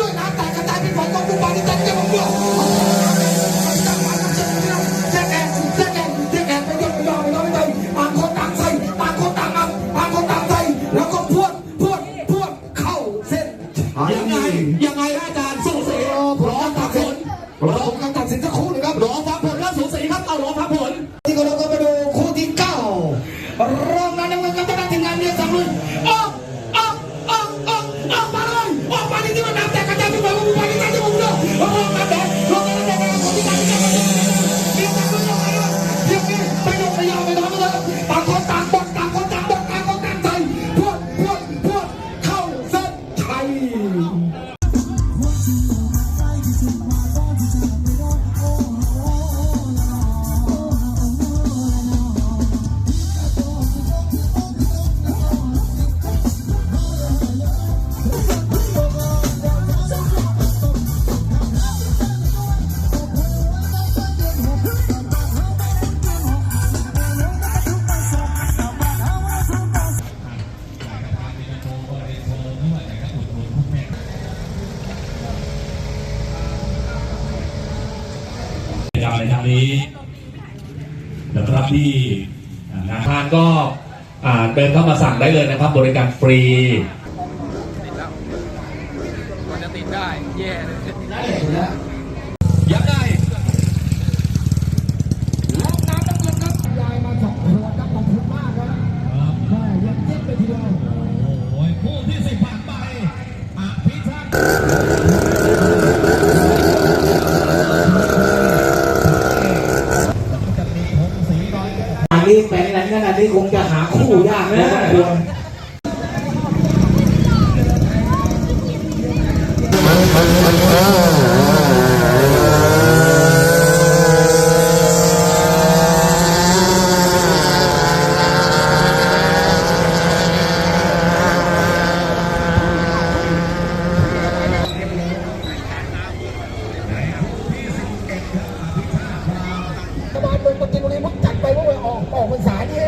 ด้วยน้ำแตกกระจายเป็นของกองทุนบาลิจันเจ้าของด้วยยังไงยังไงอาจารย์สู้เสียพร้อมตะกคนพร้อม ในทางนี้นะครับที่ทานก็เดินเข้ามาสั่งได้เลยนะครับ บริการฟรีติดแล้วมันจะติดได้แย่เลย นี้เป็นอะไรนั่นอันนี้คงจะหาคู่ยากนะควรบ้านเมืองปจิบุรีมุกจัดไปเมื่อวันออกออกพรรษานี่